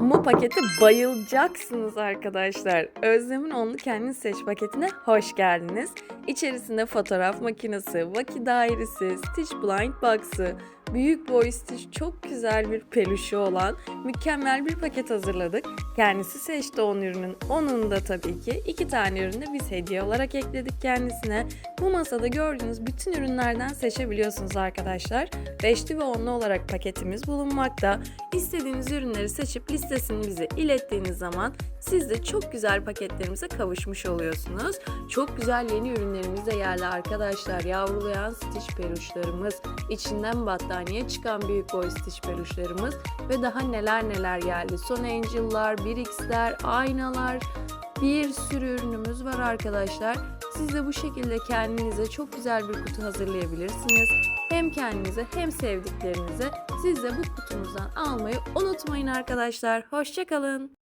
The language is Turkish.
Bu pakete bayılacaksınız arkadaşlar. Özlem'in onlu kendin seç paketine hoş geldiniz. İçerisinde fotoğraf makinesi, vaki dairesi, Stitch Blind Box'ı, büyük boy Stitch çok güzel bir peluşu olan mükemmel bir paket hazırladık. Kendisi seçti 10 ürünün 10'unu da tabii ki 2 tane ürünü biz hediye olarak ekledik kendisine. Bu masada gördüğünüz bütün ürünlerden seçebiliyorsunuz arkadaşlar. Beşli ve onlu olarak paketimiz bulunmakta. İstediğiniz ürünleri seçip listesini bize ilettiğiniz zaman siz de çok güzel paketlerimize kavuşmuş oluyorsunuz. Çok güzel yeni ürünlerimiz de geldi arkadaşlar. Yavrulayan Stitch peluşlarımız, içinden battaniye çıkan büyük boy Stitch peluşlarımız ve daha neler neler geldi. Son Angel'lar, 1x'ler, aynalar, bir sürü ürünümüz var arkadaşlar. Siz de bu şekilde kendinize çok güzel bir kutu hazırlayabilirsiniz. Hem kendinize hem sevdiklerinize siz de bu kutumuzdan almayı unutmayın arkadaşlar. Hoşçakalın.